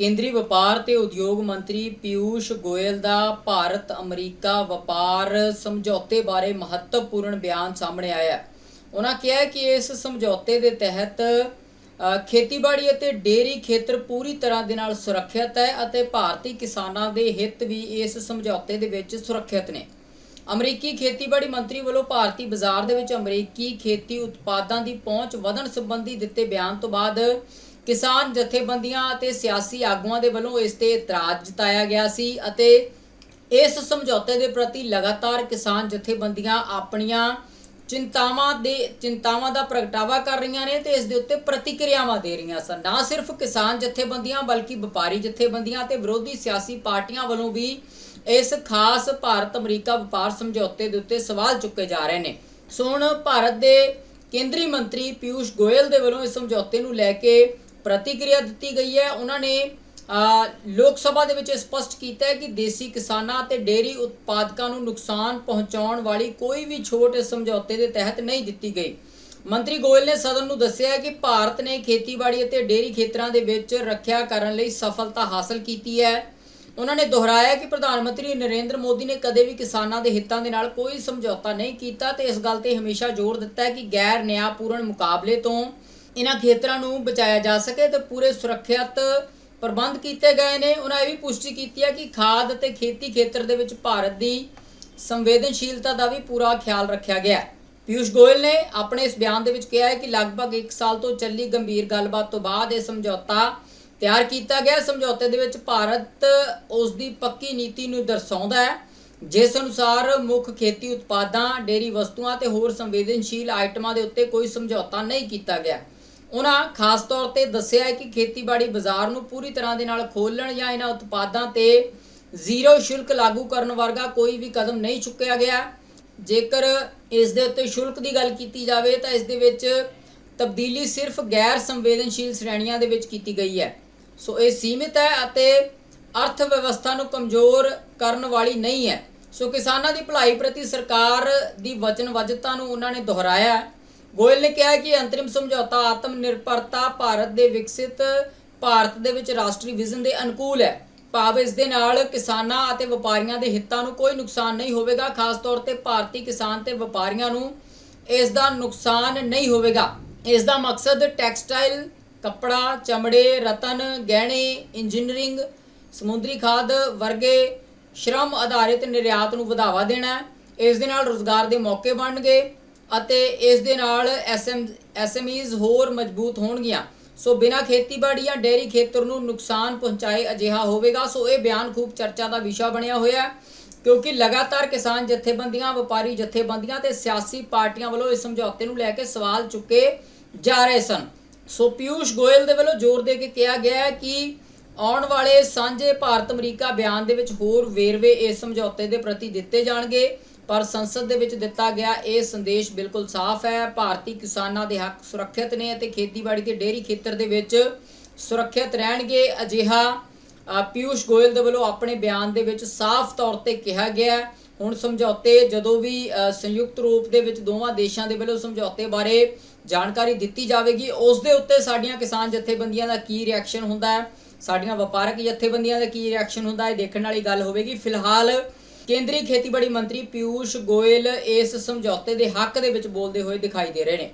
ਕੇਂਦਰੀ ਵਪਾਰ ਤੇ ਉਦਯੋਗ ਮੰਤਰੀ ਪਿਊਸ਼ ਗੋਇਲ ਦਾ ਭਾਰਤ ਅਮਰੀਕਾ ਵਪਾਰ ਸਮਝੌਤੇ ਬਾਰੇ ਮਹੱਤਵਪੂਰਨ ਬਿਆਨ ਸਾਹਮਣੇ ਆਇਆ ਹੈ। ਉਹਨਾਂ ਕਿਹਾ ਕਿ ਇਸ ਸਮਝੌਤੇ ਦੇ ਤਹਿਤ ਖੇਤੀਬਾੜੀ ਅਤੇ ਡੇਅਰੀ ਖੇਤਰ ਪੂਰੀ ਤਰ੍ਹਾਂ ਦੇ ਨਾਲ ਸੁਰੱਖਿਅਤ ਹੈ ਅਤੇ ਭਾਰਤੀ ਕਿਸਾਨਾਂ ਦੇ ਹਿੱਤ ਵੀ ਇਸ ਸਮਝੌਤੇ ਦੇ ਵਿੱਚ ਸੁਰੱਖਿਅਤ ਨੇ। ਅਮਰੀਕੀ ਖੇਤੀਬਾੜੀ ਮੰਤਰੀ ਵੱਲੋਂ ਭਾਰਤੀ ਬਾਜ਼ਾਰ ਦੇ ਵਿੱਚ ਅਮਰੀਕੀ ਖੇਤੀ ਉਤਪਾਦਾਂ ਦੀ ਪਹੁੰਚ ਵਧਣ ਸੰਬੰਧੀ ਦਿੱਤੇ ਬਿਆਨ ਤੋਂ ਬਾਅਦ ਕਿਸਾਨ ਜਥੇਬੰਦੀਆਂ ਅਤੇ ਸਿਆਸੀ ਆਗੂਆਂ ਦੇ ਵੱਲੋਂ ਇਸ ਤੇ ਇਤਰਾਜ਼ ਜਤਾਇਆ ਗਿਆ ਸੀ ਅਤੇ ਇਸ ਸਮਝੌਤੇ ਦੇ ਪ੍ਰਤੀ ਲਗਾਤਾਰ ਕਿਸਾਨ ਜਥੇਬੰਦੀਆਂ ਆਪਣੀਆਂ ਚਿੰਤਾਵਾਂ ਦੇ, ਚਿੰਤਾਵਾਂ ਦਾ ਪ੍ਰਗਟਾਵਾ ਕਰ ਰਹੀਆਂ ਨੇ ਤੇ ਇਸ ਦੇ ਉੱਤੇ ਪ੍ਰਤੀਕਿਰਿਆਵਾਂ ਦੇ ਰਹੀਆਂ ਸਨ। ਨਾ ਸਿਰਫ ਕਿਸਾਨ ਜਥੇਬੰਦੀਆਂ ਬਲਕਿ ਵਪਾਰੀ ਜਥੇਬੰਦੀਆਂ ਤੇ ਵਿਰੋਧੀ ਸਿਆਸੀ ਪਾਰਟੀਆਂ ਵੱਲੋਂ ਵੀ ਇਸ ਖਾਸ ਭਾਰਤ ਅਮਰੀਕਾ ਵਪਾਰ ਸਮਝੌਤੇ ਦੇ ਉੱਤੇ ਸਵਾਲ ਚੁੱਕੇ ਜਾ ਰਹੇ ਨੇ। ਸੋ ਹੁਣ ਭਾਰਤ ਦੇ ਕੇਂਦਰੀ ਮੰਤਰੀ ਪਿਊਸ਼ ਗੋਇਲ ਦੇ ਵੱਲੋਂ ਇਸ ਸਮਝੌਤੇ ਨੂੰ ਲੈ ਕੇ ਪ੍ਰਤੀਕਿਰਿਆ ਦਿੱਤੀ ਗਈ ਹੈ। ਉਹਨਾਂ ਨੇ ਲੋਕ ਸਭਾ ਦੇ ਵਿੱਚ ਇਹ ਸਪਸ਼ਟ ਕੀਤਾ ਹੈ ਕਿ ਦੇਸੀ ਕਿਸਾਨਾਂ ਅਤੇ ਡੇਅਰੀ ਉਤਪਾਦਕਾਂ ਨੂੰ ਨੁਕਸਾਨ ਪਹੁੰਚਾਉਣ ਵਾਲੀ ਕੋਈ ਵੀ ਛੋਟ ਇਸ ਸਮਝੌਤੇ ਦੇ ਤਹਿਤ ਨਹੀਂ ਦਿੱਤੀ ਗਈ। ਮੰਤਰੀ ਗੋਇਲ ਨੇ ਸਦਨ ਨੂੰ ਦੱਸਿਆ ਕਿ ਭਾਰਤ ਨੇ ਖੇਤੀਬਾੜੀ ਅਤੇ ਡੇਅਰੀ ਖੇਤਰਾਂ ਦੇ ਵਿੱਚ ਰੱਖਿਆ ਕਰਨ ਲਈ ਸਫਲਤਾ ਹਾਸਲ ਕੀਤੀ ਹੈ। ਉਹਨਾਂ ਨੇ ਦੁਹਰਾਇਆ ਕਿ ਪ੍ਰਧਾਨ ਮੰਤਰੀ ਨਰਿੰਦਰ ਮੋਦੀ ਨੇ ਕਦੇ ਵੀ ਕਿਸਾਨਾਂ ਦੇ ਹਿੱਤਾਂ ਦੇ ਨਾਲ ਕੋਈ ਸਮਝੌਤਾ ਨਹੀਂ ਕੀਤਾ ਤੇ ਇਸ ਗੱਲ ਤੇ ਹਮੇਸ਼ਾ ਜ਼ੋਰ ਦਿੱਤਾ ਹੈ ਕਿ ਗੈਰ ਨਿਆਂਪੂਰਨ ਮੁਕਾਬਲੇ ਤੋਂ ਇਹਨਾਂ ਖੇਤਰਾਂ ਨੂੰ ਬਚਾਇਆ ਜਾ ਸਕੇ ਤੇ ਪੂਰੇ ਸੁਰੱਖਿਅਤ ਪ੍ਰਬੰਧ ਕੀਤੇ ਗਏ ਨੇ। ਉਹਨਾਂ ਇਹ ਵੀ ਪੁਸ਼ਟੀ ਕੀਤੀ ਹੈ ਕਿ ਖਾਦ ਅਤੇ ਖੇਤੀ ਖੇਤਰ ਦੇ ਵਿੱਚ ਭਾਰਤ ਦੀ ਸੰਵੇਦਨਸ਼ੀਲਤਾ ਦਾ ਵੀ ਪੂਰਾ ਖਿਆਲ ਰੱਖਿਆ ਗਿਆ ਪਿਊਸ਼ ਗੋਇਲ ਨੇ ਆਪਣੇ ਇਸ ਬਿਆਨ ਦੇ ਵਿੱਚ ਕਿਹਾ ਹੈ ਕਿ ਲਗਭਗ 1 ਸਾਲ ਤੋਂ ਚੱਲੀ ਗੰਭੀਰ ਗੱਲਬਾਤ ਤੋਂ ਬਾਅਦ ਇਹ ਸਮਝੌਤਾ ਤਿਆਰ ਕੀਤਾ ਗਿਆ। ਸਮਝੌਤੇ ਦੇ ਵਿੱਚ ਭਾਰਤ ਉਸ ਦੀ ਪੱਕੀ ਨੀਤੀ ਨੂੰ ਦਰਸਾਉਂਦਾ ਹੈ, ਜਿਸ ਅਨੁਸਾਰ ਮੁੱਖ ਖੇਤੀ ਉਤਪਾਦਾਂ ਡੇਰੀ ਵਸਤੂਆਂ ਤੇ ਹੋਰ ਸੰਵੇਦਨਸ਼ੀਲ ਆਈਟਮਾਂ ਦੇ ਉੱਤੇ ਕੋਈ ਸਮਝੌਤਾ ਨਹੀਂ ਕੀਤਾ ਗਿਆ। ਉਹਨਾਂ ਖਾਸ ਤੌਰ ਤੇ ਦੱਸਿਆ ਹੈ ਕਿ ਖੇਤੀਬਾੜੀ ਬਾਜ਼ਾਰ ਨੂੰ ਪੂਰੀ ਤਰ੍ਹਾਂ ਦੇ ਨਾਲ ਖੋਲਣ ਜਾਂ ਇਹਨਾਂ ਉਤਪਾਦਾਂ ਤੇ ਜ਼ੀਰੋ ਸ਼ੁਲਕ ਲਾਗੂ ਕਰਨ ਵਰਗਾ ਕੋਈ ਵੀ ਕਦਮ ਨਹੀਂ ਚੁੱਕਿਆ ਗਿਆ। ਜੇਕਰ ਇਸ ਦੇ ਉੱਤੇ ਸ਼ੁਲਕ ਦੀ ਗੱਲ ਕੀਤੀ ਜਾਵੇ ਤਾਂ ਇਸ ਦੇ ਵਿੱਚ ਤਬਦੀਲੀ ਸਿਰਫ ਗੈਰ ਸੰਵੇਦਨਸ਼ੀਲ ਸ਼੍ਰੇਣੀਆਂ ਦੇ ਵਿੱਚ ਕੀਤੀ ਗਈ ਹੈ। ਸੋ ਇਹ ਸੀਮਿਤ ਹੈ ਅਤੇ ਅਰਥ ਵਿਵਸਥਾ ਨੂੰ ਕਮਜ਼ੋਰ ਕਰਨ ਵਾਲੀ ਨਹੀਂ ਹੈ। ਸੋ ਕਿਸਾਨਾਂ ਦੀ ਭਲਾਈ ਪ੍ਰਤੀ ਸਰਕਾਰ ਦੀ ਵਚਨਬੱਧਤਾ ਨੂੰ ਉਹਨਾਂ ਨੇ ਦੁਹਰਾਇਆ ਗੋਇਲ ਨੇ ਕਿਹਾ ਕਿ ਅੰਤਰਿਮ ਸਮਝੌਤਾ ਆਤਮ ਨਿਰਭਰਤਾ ਭਾਰਤ ਦੇ ਵਿਕਸਿਤ ਭਾਰਤ ਦੇ ਵਿੱਚ ਰਾਸ਼ਟਰੀ ਵਿਜ਼ਨ ਦੇ ਅਨੁਕੂਲ ਹੈ। ਭਾਵ ਇਸ ਦੇ ਨਾਲ ਕਿਸਾਨਾਂ ਅਤੇ ਵਪਾਰੀਆਂ ਦੇ ਹਿੱਤਾਂ ਨੂੰ ਕੋਈ ਨੁਕਸਾਨ ਨਹੀਂ ਹੋਵੇਗਾ, ਖਾਸ ਤੌਰ ਤੇ ਭਾਰਤੀ ਕਿਸਾਨ ਤੇ ਵਪਾਰੀਆਂ ਨੂੰ ਇਸ ਦਾ ਨੁਕਸਾਨ ਨਹੀਂ ਹੋਵੇਗਾ। ਇਸ ਦਾ ਮਕਸਦ ਟੈਕਸਟਾਈਲ, ਕੱਪੜਾ, ਚਮੜੇ, ਰਤਨ, ਗਹਿਣੇ, ਇੰਜੀਨੀਅਰਿੰਗ, ਸਮੁੰਦਰੀ ਖਾਦ ਵਰਗੇ ਸ਼ਰਮ ਆਧਾਰਿਤ ਨਿਰਯਾਤ ਨੂੰ ਵਧਾਵਾ ਦੇਣਾ ਹੈ। ਇਸ ਦੇ ਨਾਲ ਰੋਜ਼ਗਾਰ ਦੇ ਮੌਕੇ ਬਣਨਗੇ। ਅਤੇ ਇਸ ਦੇ ਨਾਲ ਐਸਐਮ, ਐਸਐਮਈਜ਼ ਹੋਰ ਮਜ਼ਬੂਤ ਹੋਣਗੀਆਂ। ਸੋ ਬਿਨਾਂ ਖੇਤੀਬਾੜੀ ਜਾਂ ਡੇਅਰੀ ਖੇਤਰ ਨੂੰ ਨੁਕਸਾਨ ਪਹੁੰਚਾਏ ਅਜਿਹਾ ਹੋਵੇਗਾ। ਸੋ ਇਹ ਬਿਆਨ ਖੂਬ ਚਰਚਾ ਦਾ ਵਿਸ਼ਾ ਬਣਿਆ ਹੋਇਆ ਹੈ, ਕਿਉਂਕਿ ਲਗਾਤਾਰ ਕਿਸਾਨ ਜਥੇਬੰਦੀਆਂ, ਵਪਾਰੀ ਜਥੇਬੰਦੀਆਂ ਤੇ ਸਿਆਸੀ ਪਾਰਟੀਆਂ ਵੱਲੋਂ ਇਸ ਸਮਝੌਤੇ ਨੂੰ ਲੈ ਕੇ ਸਵਾਲ ਚੁੱਕੇ ਜਾ ਰਹੇ ਸਨ। ਸੋ ਪਿਊਸ਼ ਗੋਇਲ ਦੇ ਵੱਲੋਂ ਜ਼ੋਰ ਦੇ ਕੇ ਕਿਹਾ ਗਿਆ ਹੈ ਕਿ ਆਉਣ ਵਾਲੇ ਸਾਂਝੇ ਭਾਰਤ ਅਮਰੀਕਾ ਬਿਆਨ ਦੇ ਵਿੱਚ ਹੋਰ ਵੇਰਵੇ ਇਸ ਸਮਝੌਤੇ ਦੇ ਪ੍ਰਤੀ ਦਿੱਤੇ ਜਾਣਗੇ। ਪਰ ਸੰਸਦ ਦੇ ਵਿੱਚ ਦਿੱਤਾ ਗਿਆ ਇਹ ਸੰਦੇਸ਼ ਬਿਲਕੁਲ ਸਾਫ਼ ਹੈ। ਭਾਰਤੀ ਕਿਸਾਨਾਂ ਦੇ ਹੱਕ ਸੁਰੱਖਿਅਤ ਨੇ ਅਤੇ ਖੇਤੀਬਾੜੀ ਤੇ ਡੇਅਰੀ ਖੇਤਰ ਦੇ ਵਿੱਚ ਸੁਰੱਖਿਅਤ ਰਹਿਣਗੇ। ਅਜਿਹਾ ਪਿਊਸ਼ ਗੋਇਲ ਦੇ ਵੱਲੋਂ ਆਪਣੇ ਬਿਆਨ ਦੇ ਵਿੱਚ ਸਾਫ਼ ਤੌਰ ਤੇ ਕਿਹਾ ਗਿਆ ਹੁਣ ਸਮਝੌਤੇ ਜਦੋਂ ਵੀ ਸੰਯੁਕਤ ਰੂਪ ਦੇ ਵਿੱਚ ਦੋਵਾਂ ਦੇਸ਼ਾਂ ਦੇ ਵੱਲੋਂ ਸਮਝੌਤੇ ਬਾਰੇ ਜਾਣਕਾਰੀ ਦਿੱਤੀ ਜਾਵੇਗੀ, ਉਸ ਦੇ ਉੱਤੇ ਸਾਡੀਆਂ ਕਿਸਾਨ ਜਥੇਬੰਦੀਆਂ ਦਾ ਕੀ ਰਿਐਕਸ਼ਨ ਹੁੰਦਾ ਹੈ? ਸਾਡੀਆਂ ਵਪਾਰਕ ਜਥੇਬੰਦੀਆਂ ਦਾ ਕੀ ਰਿਐਕਸ਼ਨ ਹੁੰਦਾ ਹੈ? ਇਹ ਦੇਖਣ ਵਾਲੀ ਗੱਲ ਹੋਵੇਗੀ। ਫਿਲਹਾਲ ਕੇਂਦਰੀ ਖੇਤੀਬਾੜੀ ਮੰਤਰੀ ਪਿਊਸ਼ ਗੋਇਲ ਇਸ ਸਮਝੌਤੇ ਦੇ ਹੱਕ ਦੇ ਵਿੱਚ ਬੋਲਦੇ ਹੋਏ ਦਿਖਾਈ ਦੇ ਰਹੇ ਨੇ।